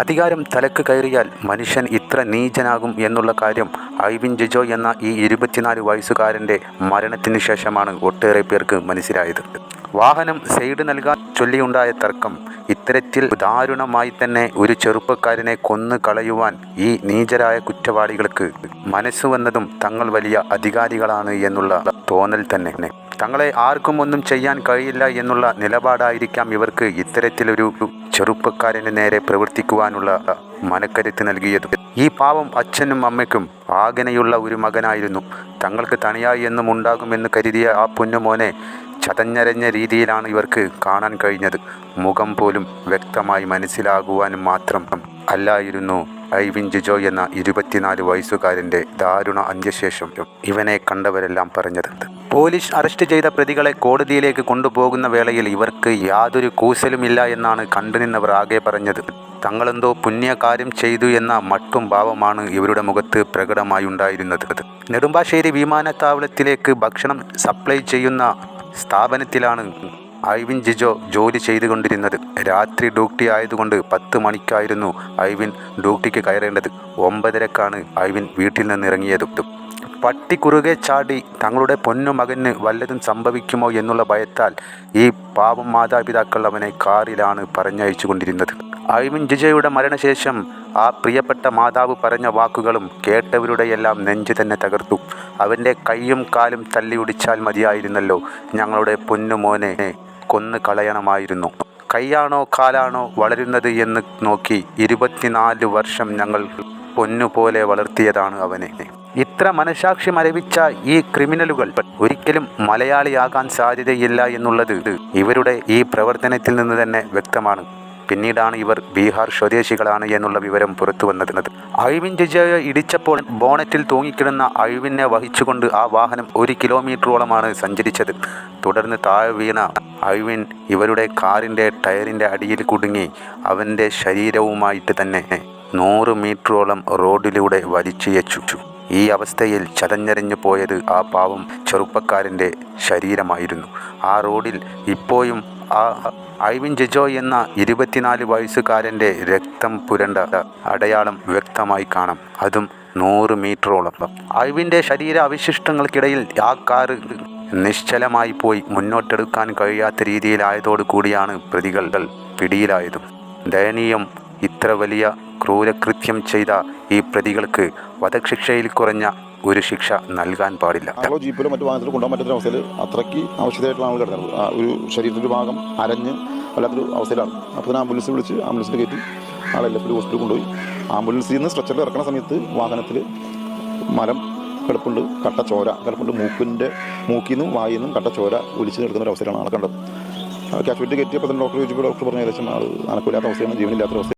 അധികാരം തലക്ക് കയറിയാൽ മനുഷ്യൻ ഇത്ര നീചനാകും എന്നുള്ള കാര്യം ഐവിൻ ജിജോ എന്ന ഈ ഇരുപത്തിനാല് വയസ്സുകാരന്റെ മരണത്തിന് ശേഷമാണ് ഒട്ടേറെ പേർക്ക് മനസ്സിലായത്. വാഹനം സൈഡ് നൽകാൻ ചൊല്ലിയുണ്ടായ തർക്കം ഇത്തരത്തിൽ ദാരുണമായി തന്നെ ഒരു ചെറുപ്പക്കാരനെ കൊന്നു കളയുവാൻ ഈ നീചരായ കുറ്റവാളികൾക്ക് മനസ്സ് വന്നതും തങ്ങൾ വലിയ അധികാരികളാണ് എന്നുള്ള തോന്നൽ തന്നെ. തങ്ങളെ ആർക്കും ഒന്നും ചെയ്യാൻ കഴിയില്ല എന്നുള്ള നിലപാടായിരിക്കാം ഇവർക്ക് ഇത്തരത്തിലൊരു ചെറുപ്പക്കാരന് നേരെ പ്രവർത്തിക്കുവാനുള്ള മനക്കരുത്ത് നൽകിയത്. ഈ പാവം അച്ഛനും അമ്മയ്ക്കും ആകനെയുള്ള ഒരു മകനായിരുന്നു. തങ്ങൾക്ക് തണിയായി എന്നും ഉണ്ടാകുമെന്ന് കരുതിയ ആ പൊന്നുമോനെ ചതഞ്ഞരഞ്ഞ രീതിയിലാണ് ഇവർക്ക് കാണാൻ കഴിഞ്ഞത്. മുഖം പോലും വ്യക്തമായി മനസ്സിലാകുവാനും മാത്രം അല്ലായിരുന്നു ഐവിൻ ജിജോ എന്ന ഇരുപത്തിനാല് വയസ്സുകാരന്റെ ദാരുണ അന്ത്യശേഷം ഇവനെ കണ്ടവരെല്ലാം പറഞ്ഞത്. പോലീസ് അറസ്റ്റ് ചെയ്ത പ്രതികളെ കോടതിയിലേക്ക് കൊണ്ടുപോകുന്ന വേളയിൽ ഇവർക്ക് യാതൊരു കൂസലുമില്ല എന്നാണ് കണ്ടുനിന്നവർ ആകെ പറഞ്ഞത്. തങ്ങളെന്തോ പുണ്യകാര്യം ചെയ്തു എന്ന മട്ടും ഭാവമാണ് ഇവരുടെ മുഖത്ത് പ്രകടമായി ഉണ്ടായിരുന്നത്. നെടുമ്പാശ്ശേരി വിമാനത്താവളത്തിലേക്ക് ഭക്ഷണം സപ്ലൈ ചെയ്യുന്ന സ്ഥാപനത്തിലാണ് ഐവിൻ ജിജോ ജോലി ചെയ്തുകൊണ്ടിരുന്നത്. രാത്രി ഡ്യൂട്ടി ആയതുകൊണ്ട് പത്ത് മണിക്കായിരുന്നു ഐവിൻ ഡ്യൂട്ടിക്ക് കയറേണ്ടത്. ഒമ്പതരക്കാണ് ഐവിൻ വീട്ടിൽ നിന്ന് പട്ടി കുറുകെ ചാടി തങ്ങളുടെ പൊന്നു മകന് വല്ലതും സംഭവിക്കുമോ എന്നുള്ള ഭയത്താൽ ഈ പാവം മാതാപിതാക്കൾ അവനെ കാറിലാണ് പറഞ്ഞയച്ചു കൊണ്ടിരുന്നത് ഐവിൻ ജിജയുടെ മരണശേഷം ആ പ്രിയപ്പെട്ട മാതാവ് പറഞ്ഞ വാക്കുകളും കേട്ടവരുടെ എല്ലാം നെഞ്ചു തന്നെ തകർത്തു. അവന്റെ കൈയും കാലും തല്ലിയൊടിച്ചാൽ മതിയായിരുന്നല്ലോ ഞങ്ങളുടെ പൊന്നു പൊന്നുമോനെ കൊന്നു കളയണമായിരുന്നു. കൈയാണോ കാലാണോ വളരുന്നത് എന്ന് നോക്കി ഇരുപത്തിനാല് വർഷം ഞങ്ങൾ പൊന്നുപോലെ വളർത്തിയതാണ് അവനെ. ഇത്ര മനസാക്ഷി മരവിച്ച ഈ ക്രിമിനലുകൾ ഒരിക്കലും മലയാളിയാകാൻ സാധ്യതയില്ല എന്നുള്ളത് ഇവരുടെ ഈ പ്രവർത്തനത്തിൽ നിന്ന് തന്നെ വ്യക്തമാണ്. പിന്നീടാണ് ഇവർ ബീഹാർ സ്വദേശികളാണ് എന്നുള്ള വിവരം പുറത്തു വന്നത്. അഴിവിൻ ജിജയെ ഇടിച്ചപ്പോൾ ബോണറ്റിൽ തൂങ്ങിക്കിടന്ന അഴിവിനെ വഹിച്ചുകൊണ്ട് ആ വാഹനം ഒരു കിലോമീറ്ററോളമാണ് സഞ്ചരിച്ചത്. തുടർന്ന് താഴെ വീണ അഴിവിൻ ഇവരുടെ കാറിന്റെ ടയറിന്റെ അടിയിൽ കുടുങ്ങി അവന്റെ ശരീരവുമായിട്ട് തന്നെ നൂറ് മീറ്ററോളം റോഡിലൂടെ വലിച്ചിയച്ചു ഈ അവസ്ഥയിൽ ചതഞ്ഞരഞ്ഞു പോയത് ആ പാവം ചെറുപ്പക്കാരന്റെ ശരീരമായിരുന്നു. ആ റോഡിൽ ഇപ്പോഴും ആ ഐവിൻ ജെജോ എന്ന ഇരുപത്തിനാല് വയസ്സുകാരന്റെ രക്തം പുരണ്ട അടയാളം വ്യക്തമായി കാണാം. അതും നൂറ് മീറ്ററോളം. ഐവിന്റെ ശരീര അവശിഷ്ടങ്ങൾക്കിടയിൽ ആ കാറ് നിശ്ചലമായി പോയി. മുന്നോട്ടെടുക്കാൻ കഴിയാത്ത രീതിയിലായതോടു കൂടിയാണ് പ്രതികൾ പിടിയിലായതും. ദയനീയം ഇത്ര വലിയ ക്രൂരകൃത്യം ചെയ്ത ഈ പ്രതികൾക്ക് വധശിക്ഷയിൽ കുറഞ്ഞ ഒരു ശിക്ഷ നൽകാൻ പാടില്ല. ജീപ്പിലോ മറ്റു വാഹനത്തിലോ കൊണ്ടുപോകാൻ പറ്റുന്ന അവസ്ഥയിൽ അത്രയ്ക്ക് ആവശ്യമായിട്ടുള്ള ആൾ കിടന്നത് ആ ഒരു ശരീരത്തിന്റെ ഭാഗം അരഞ്ഞ് വല്ലാത്തൊരു അവസ്ഥയിലാണ്. അപ്പോൾ തന്നെ ആംബുലൻസ് വിളിച്ച് ആംബുലൻസിൽ കയറ്റി ആളെ എല്ലപ്പോഴും ഹോസ്പിറ്റലിൽ കൊണ്ടുപോയി. ആംബുലൻസിൽ നിന്ന് സ്ട്രെച്ചറിൽ ഇറക്കുന്ന സമയത്ത് വാഹനത്തിൽ മരം കിടപ്പുണ്ട് കട്ട ചോര കിടപ്പുണ്ട്. മൂക്കിന്റെ മൂക്കിൽ നിന്നും വായിൽ നിന്നും കട്ട ചോര ഒലിച്ച് നിൽക്കുന്ന ഒരു അവസ്ഥയിലാണ് ആളെ കണ്ടത്. കാഷ്വാലിറ്റി കയറ്റിയപ്പോൾ തന്നെ ഡോക്ടർ ചോദിച്ചപ്പോൾ ഡോക്ടർ പറഞ്ഞ ഏകദേശം ആൾ അനക്കില്ലാത്ത അവസ്ഥയാണ് ജീവനില്ലാത്ത അവസ്ഥ